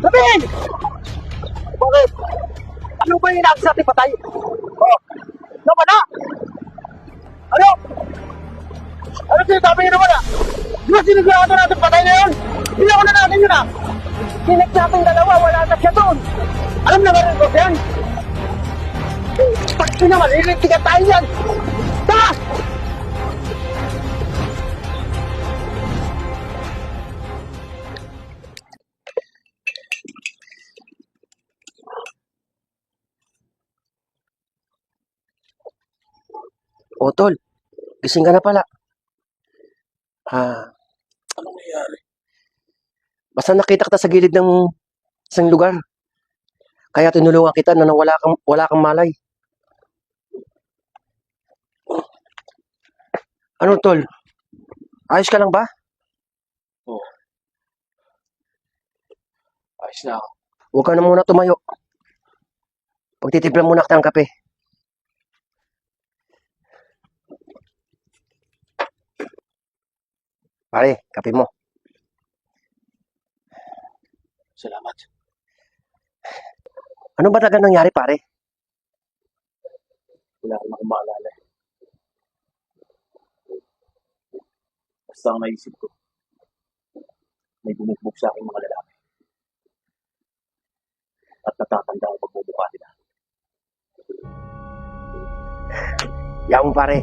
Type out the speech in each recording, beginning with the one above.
Sabihin! Bakit? Ano ba yung inabi sa ating patay? Oh, naman na! Ano? Ano sinasabi niyo naman ah? Di ba sinigurado natin patay na yun? Bilang na natin yun ah! Sinek natin dalawa, wala na siya doon! Alam na ba rin ko yan? Pag naman, ilitigan tayo yan! O, tol. Gising ka na pala. Ah, Anong nangyari? basta nakita kita sa gilid ng isang lugar. Kaya tinulungan kita na wala kang, wala kang malay. Ano, tol? Ayos ka lang ba? Ayos na ako. Huwag ka na muna tumayo. Pagtitimpla muna kita ng kape. Pare, kape mo. Salamat. Ano ba talaga nangyari, pare? Wala akong maalala. Basta ang naisip ko, may bumugbog sa akin mga lalaki. At natatanda ang pagbubuka nila. Yaong pare.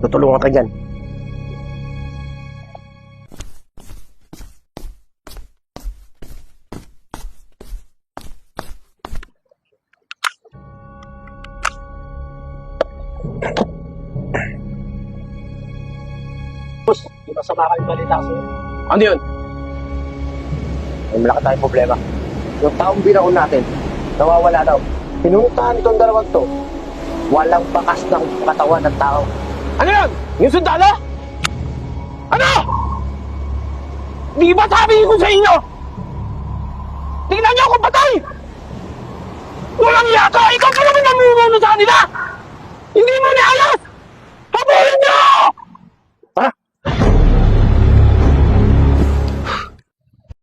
Tutulungan ka dyan. Boss, yung masama kayong balita sa'yo. Ano yun? May malaki tayong problema. Yung taong binaon natin, nawawala daw. Pinuntahan itong dalawang to. Walang bakas ng katawan ng tao. Ano yun? Yung sundalo? Ano? Di ba sabi ko sa inyo? Tingnan niyo ako patay! Walang yaka! Ikaw pa naman namumuno sa kanila!